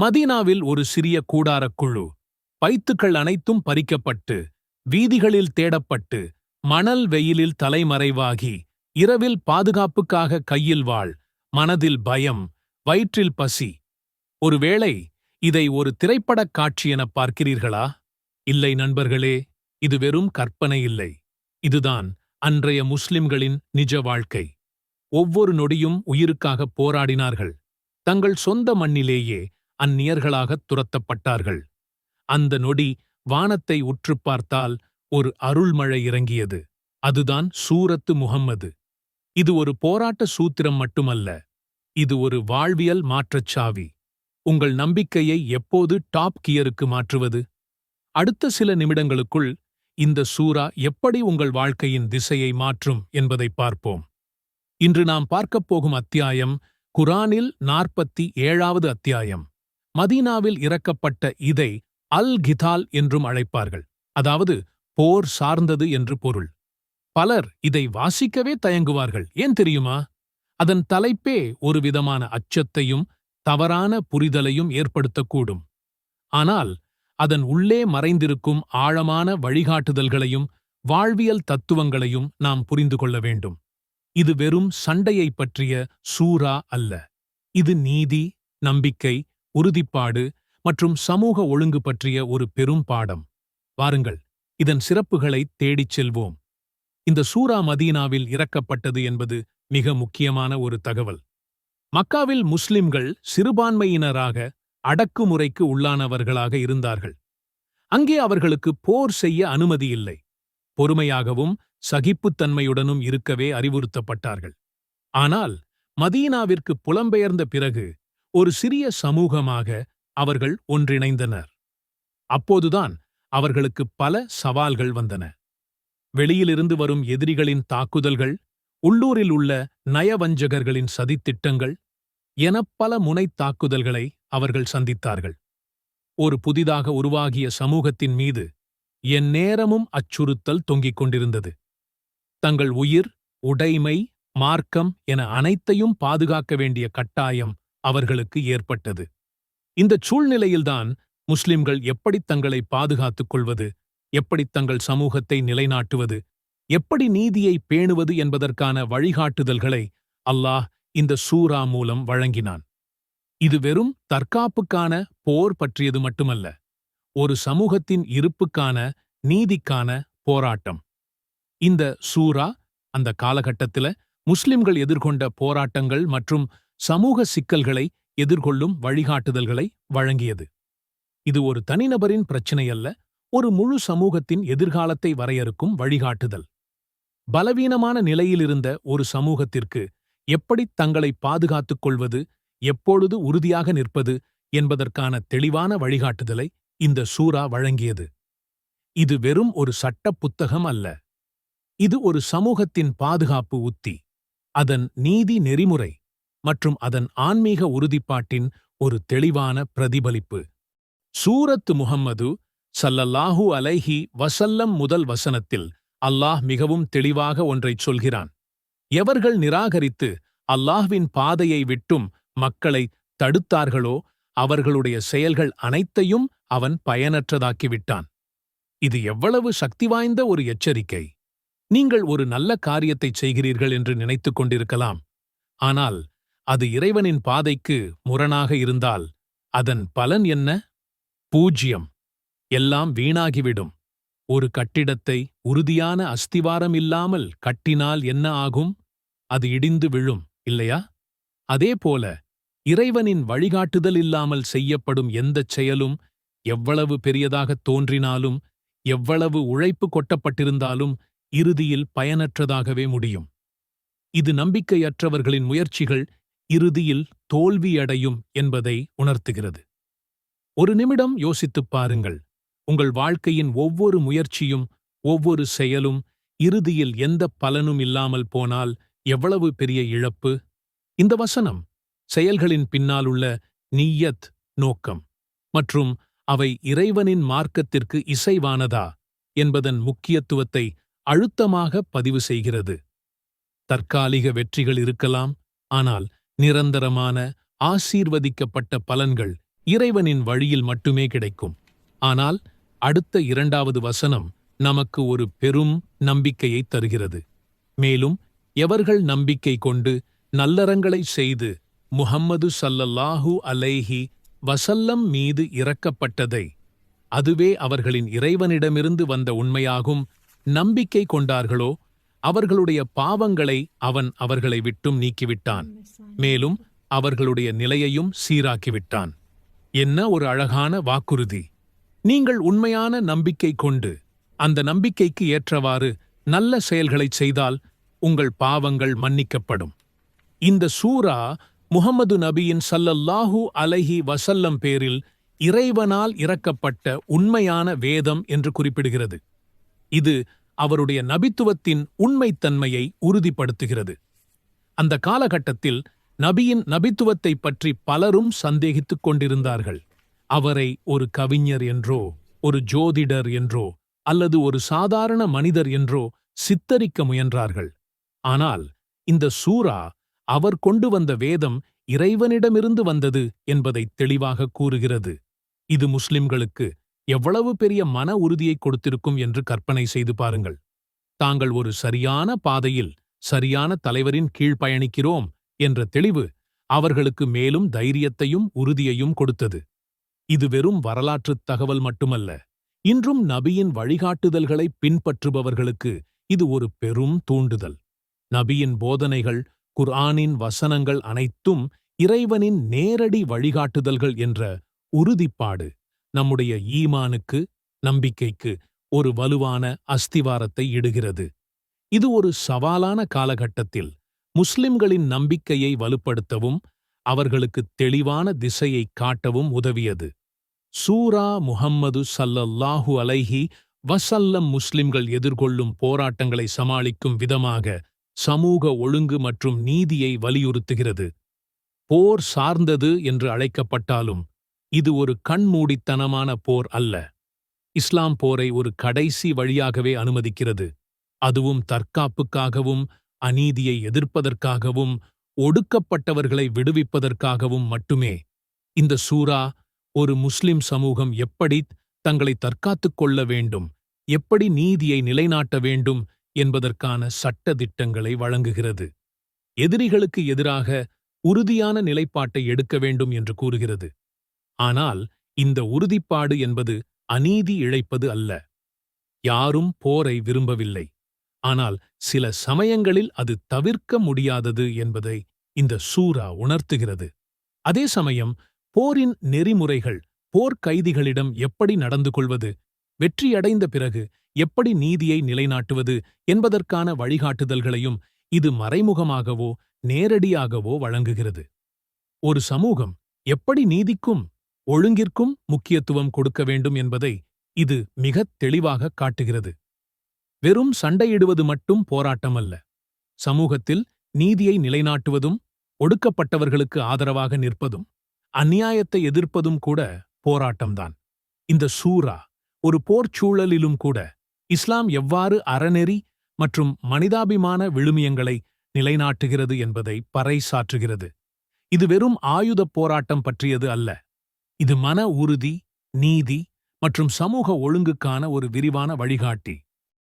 மதீனாவில் ஒரு சிறிய கூடாரக் குழு. பைத்துக்கள் அனைத்தும் பறிக்கப்பட்டு வீதிகளில் தேடப்பட்டு மணல் வெயிலில் தலைமறைவாகி இரவில் பாதுகாப்புக்காக கையில் வாழ் மனதில் பயம் வயிற்றில் பசி. ஒருவேளை இதை ஒரு திரைப்படக் காட்சி என பார்க்கிறீர்களா? இல்லை நண்பர்களே இது வெறும் கற்பனை இல்லை. இதுதான் அன்றைய முஸ்லிம்களின் நிஜ வாழ்க்கை. ஒவ்வொரு நொடியும் உயிருக்காக போராடினார்கள். தங்கள் சொந்த மண்ணிலேயே அந்நியர்களாகத் துரத்தப்பட்டார்கள். அந்த நொடி வானத்தை உற்றுப் பார்த்தால் ஒரு அருள்மழை இறங்கியது. அதுதான் சூரத்து முஹம்மது இது ஒரு போராட்ட சூத்திரம் மட்டுமல்ல. இது ஒரு வாழ்வியல் மாற்றச் சாவி. உங்கள் நம்பிக்கையை எப்போது டாப் கியருக்கு மாற்றுவது? அடுத்த சில நிமிடங்களுக்குள் இந்த சூரா எப்படி உங்கள் வாழ்க்கையின் திசையை மாற்றும் என்பதை பார்ப்போம். இன்று நாம் பார்க்கப் போகும் அத்தியாயம் குரானில் நாற்பத்தி ஏழாவது அத்தியாயம். மதீனாவில் இறக்கப்பட்ட இதை அல் கிதால் என்றும் அழைப்பார்கள். அதாவது போர் சார்ந்தது என்று பொருள். பலர் இதை வாசிக்கவே தயங்குவார்கள். ஏன் தெரியுமா? அதன் தலைப்பே ஒரு விதமான அச்சத்தையும் தவறான புரிதலையும் ஏற்படுத்தக்கூடும். ஆனால் அதன் உள்ளே மறைந்திருக்கும் ஆழமான வழிகாட்டுதல்களையும் வாழ்வியல் தத்துவங்களையும் நாம் புரிந்து கொள்ள வேண்டும். இது வெறும் சண்டையைப் பற்றிய சூரா அல்ல. இது நீதி நம்பிக்கை உறுதிப்பாடு மற்றும் சமூக ஒழுங்கு பற்றிய ஒரு பெரும் பாடம். வாருங்கள் இதன் சிறப்புகளை தேடிச் செல்வோம். இந்த சூரா மதீனாவில் இறக்கப்பட்டது என்பது மிக முக்கியமான ஒரு தகவல். மக்காவில் முஸ்லிம்கள் சிறுபான்மையினராக அடக்குமுறைக்கு உள்ளானவர்களாக இருந்தார்கள். அங்கே அவர்களுக்கு போர் செய்ய அனுமதி இல்லை. பொறுமையாகவும் சகிப்புத்தன்மையுடனும் இருக்கவே அறிவுறுத்தப்பட்டார்கள். ஆனால் மதீனாவிற்கு புலம்பெயர்ந்த பிறகு ஒரு சிறிய சமூகமாக அவர்கள் ஒன்றிணைந்தனர். அப்போதுதான் அவர்களுக்கு பல சவால்கள் வந்தன. வெளியிலிருந்து வரும் எதிரிகளின் தாக்குதல்கள் உள்ளூரில் உள்ள நயவஞ்சகர்களின் சதித்திட்டங்கள் என பல முனைத் தாக்குதல்களை அவர்கள் சந்தித்தார்கள். ஒரு புதிதாக உருவாகிய சமூகத்தின் மீது என் நேரமும் அச்சுறுத்தல் தொங்கிக் கொண்டிருந்தது. தங்கள் உயிர் உடைமை மார்க்கம் என அனைத்தையும் பாதுகாக்க வேண்டிய கட்டாயம் அவர்களுக்கு ஏற்பட்டது. இந்தச் சூழ்நிலையில்தான் முஸ்லிம்கள் எப்படி தங்களை பாதுகாத்துக் கொள்வது எப்படி தங்கள் சமூகத்தை நிலைநாட்டுவது எப்படி நீதியை பேணுவது என்பதற்கான வழிகாட்டுதல்களை அல்லாஹ் இந்த சூரா மூலம் வழங்கினான். இது வெறும் தற்காப்புக்கான போர் பற்றியது மட்டுமல்ல ஒரு சமூகத்தின் இருப்புக்கான நீதிக்கான போராட்டம். இந்த சூரா அந்த காலகட்டத்தில முஸ்லிம்கள் எதிர்கொண்ட போராட்டங்கள் மற்றும் சமூக சிக்கல்களை எதிர்கொள்ளும் வழிகாட்டுதல்களை வழங்கியது. இது ஒரு தனிநபரின் பிரச்சினை அல்ல ஒரு முழு சமூகத்தின் எதிர்காலத்தை வரையறுக்கும் வழிகாட்டுதல். பலவீனமான நிலையிலிருந்த ஒரு சமூகத்திற்கு எப்படி தங்களை பாதுகாத்துக் கொள்வது எப்பொழுது உறுதியாக நிற்பது என்பதற்கான தெளிவான வழிகாட்டுதலை இந்த சூரா வழங்கியது. இது வெறும் ஒரு சட்ட புத்தகம் அல்ல. இது ஒரு சமூகத்தின் பாதுகாப்பு உத்தி. அதன் நீதி நெறிமுறை. மற்றும் அதன் ஆன்மீக உறுதிப்பாட்டின் ஒரு தெளிவான பிரதிபலிப்பு. சூரத்து முஹம்மது சல்லல்லாஹு அலைஹி வசல்லம் முதல் வசனத்தில் அல்லாஹ் மிகவும் தெளிவாக ஒன்றைச் சொல்கிறான். எவர்கள் நிராகரித்து அல்லாஹ்வின் பாதையை விட்டும் மக்களை தடுத்தார்களோ அவர்களுடைய செயல்கள் அனைத்தையும் அவன் பயனற்றதாக்கிவிட்டான். இது எவ்வளவு சக்தி வாய்ந்த ஒரு எச்சரிக்கை. நீங்கள் ஒரு நல்ல காரியத்தைச் செய்கிறீர்கள் என்று நினைத்துக் கொண்டிருக்கலாம். ஆனால் அது இறைவனின் பாதைக்கு முரணாக இருந்தால் அதன் பலன் என்ன? பூஜ்யம். எல்லாம் வீணாகிவிடும். ஒரு கட்டிடத்தை உறுதியான அஸ்திவாரம் இல்லாமல் கட்டினால் என்ன ஆகும்? அது இடிந்து விழும் இல்லையா? அதேபோல இறைவனின் வழிகாட்டுதல் இல்லாமல் செய்யப்படும் எந்தச் செயலும் எவ்வளவு பெரியதாகத் தோன்றினாலும் எவ்வளவு உழைப்பு கொட்டப்பட்டிருந்தாலும் இறுதியில் பயனற்றதாகவே முடியும். இது நம்பிக்கையற்றவர்களின் முயற்சிகள் இறுதியில் தோல்வியடையும் என்பதை உணர்த்துகிறது. ஒரு நிமிடம் யோசித்துப் பாருங்கள். உங்கள் வாழ்க்கையின் ஒவ்வொரு முயற்சியும் ஒவ்வொரு செயலும் இறுதியில் எந்த பலனும் இல்லாமல் போனால் எவ்வளவு பெரிய இழப்பு? இந்த வசனம் செயல்களின் பின்னாலுள்ள நீயத் நோக்கம் மற்றும் அவை இறைவனின் மார்க்கத்திற்கு இசைவானதா என்பதன் முக்கியத்துவத்தை அழுத்தமாக பதிவு செய்கிறது. தற்காலிக வெற்றிகள் இருக்கலாம் ஆனால் நிரந்தரமான ஆசீர்வதிக்கப்பட்ட பலன்கள் இறைவனின் வழியில் மட்டுமே கிடைக்கும். ஆனால் அடுத்த இரண்டாவது வசனம் நமக்கு ஒரு பெரும் நம்பிக்கையை தருகிறது. மேலும் எவர்கள் நம்பிக்கை கொண்டு நல்லறங்களை செய்து முஹம்மது சல்லல்லாஹு அலைஹி வசல்லம் மீது இறக்கப்பட்டதை அதுவே அவர்களின் இறைவனிடமிருந்து வந்த உண்மையாகும். நம்பிக்கை கொண்டார்களோ அவர்களுடைய பாவங்களை அவன் அவர்களை விட்டும் நீக்கிவிட்டான். மேலும் அவர்களுடைய நிலையையும் சீராக்கிவிட்டான். என்ன ஒரு அழகான வாக்குறுதி. நீங்கள் உண்மையான நம்பிக்கை கொண்டு அந்த நம்பிக்கைக்கு ஏற்றவாறு நல்ல செயல்களைச் செய்தால் உங்கள் பாவங்கள் மன்னிக்கப்படும். இந்த சூரா முகமது நபியின் சல்லல்லாஹூ அலைஹி வசல்லம் பேரில் இறைவனால் இறக்கப்பட்ட உண்மையான வேதம் என்று குறிப்பிடுகிறது. இது அவருடைய நபித்துவத்தின் உண்மைத்தன்மையை உறுதிப்படுத்துகிறது. அந்த காலகட்டத்தில் நபியின் நபித்துவத்தை பற்றி பலரும் சந்தேகித்துக் கொண்டிருந்தார்கள். அவரை ஒரு கவிஞர் என்றோ ஒரு ஜோதிடர் என்றோ அல்லது ஒரு சாதாரண மனிதர் என்றோ சித்தரிக்க முயன்றார்கள். ஆனால் இந்த சூரா அவர் கொண்டு வந்த வேதம் இறைவனிடமிருந்து வந்தது என்பதை தெளிவாக கூறுகிறது. இது முஸ்லிம்களுக்கு எவ்வளவு பெரிய மன உறுதியை கொடுத்திருக்கும் என்று கற்பனை செய்து பாருங்கள். தாங்கள் ஒரு சரியான பாதையில் சரியான தலைவரின் கீழ் பயணிக்கிறோம் என்ற தெளிவு அவர்களுக்கு மேலும் தைரியத்தையும் உறுதியையும் கொடுத்தது. இது வெறும் வரலாற்றுத் தகவல் மட்டுமல்ல. இன்றும் நபியின் வழிகாட்டுதல்களை பின்பற்றுபவர்களுக்கு இது ஒரு பெரும் தூண்டுதல். நபியின் போதனைகள் குர்ஆனின் வசனங்கள் அனைத்தும் இறைவனின் நேரடி வழிகாட்டுதல்கள் என்ற உறுதிப்பாடு நம்முடைய ஈமானுக்கு நம்பிக்கைக்கு ஒரு வலுவான அஸ்திவாரத்தை இடுகிறது. இது ஒரு சவாலான காலகட்டத்தில் முஸ்லிம்களின் நம்பிக்கையை வலுப்படுத்தவும் அவர்களுக்கு தெளிவான திசையை காட்டவும் உதவியது. சூரா முஹம்மது சல்லல்லாஹு அலைஹி வசல்லம் முஸ்லிம்கள் எதிர்கொள்ளும் போராட்டங்களை சமாளிக்கும் விதமாக சமூக ஒழுங்கு மற்றும் நீதியை வலியுறுத்துகிறது. போர் சார்ந்தது என்று அழைக்கப்பட்டாலும் இது ஒரு கண்மூடித்தனமான போர் அல்ல. இஸ்லாம் போரை ஒரு கடைசி வழியாகவே அனுமதிக்கிறது. அதுவும் தற்காப்புக்காகவும் அநீதியை எதிர்ப்பதற்காகவும் ஒடுக்கப்பட்டவர்களை விடுவிப்பதற்காகவும் மட்டுமே. இந்த சூரா ஒரு முஸ்லிம் சமூகம் எப்படி தங்களை தற்காத்துக் கொள்ள வேண்டும் எப்படி நீதியை நிலைநாட்ட வேண்டும் என்பதற்கான சட்ட திட்டங்களை வழங்குகிறது. எதிரிகளுக்கு எதிராக உறுதியான நிலைப்பாட்டை எடுக்க வேண்டும் என்று கூறுகிறது. ஆனால் இந்த உறுதிப்பாடு என்பது அநீதி இழைப்பது அல்ல. யாரும் போரை விரும்பவில்லை. ஆனால் சில சமயங்களில் அது தவிர்க்க முடியாதது என்பதை இந்த சூரா உணர்த்துகிறது. அதே சமயம் போரின் நெறிமுறைகள் போர்க்கைதிகளிடம் எப்படி நடந்து கொள்வது வெற்றியடைந்த பிறகு எப்படி நீதியை நிலைநாட்டுவது என்பதற்கான வழிகாட்டுதல்களையும் இது மறைமுகமாகவோ நேரடியாகவோ வழங்குகிறது. ஒரு சமூகம் எப்படி நீதிக்கும்? ஒழுங்கிற்கும் முக்கியத்துவம் கொடுக்க வேண்டும் என்பதை இது மிகத் தெளிவாக காட்டுகிறது. வெறும் சண்டையிடுவது மட்டும் போராட்டமல்ல. சமூகத்தில் நீதியை நிலைநாட்டுவதும் ஒடுக்கப்பட்டவர்களுக்கு ஆதரவாக நிற்பதும் அந்நியாயத்தை எதிர்ப்பதும் கூட போராட்டம்தான். இந்த சூரா ஒரு போர்ச்சூழலிலும் கூட இஸ்லாம் எவ்வாறு அறநெறி மற்றும் மனிதாபிமான விழுமியங்களை நிலைநாட்டுகிறது என்பதை பறைசாற்றுகிறது. இது வெறும் ஆயுதப் போராட்டம் பற்றியது அல்ல. இது மன உறுதி நீதி மற்றும் சமூக ஒழுங்குக்கான ஒரு விரிவான வழிகாட்டி.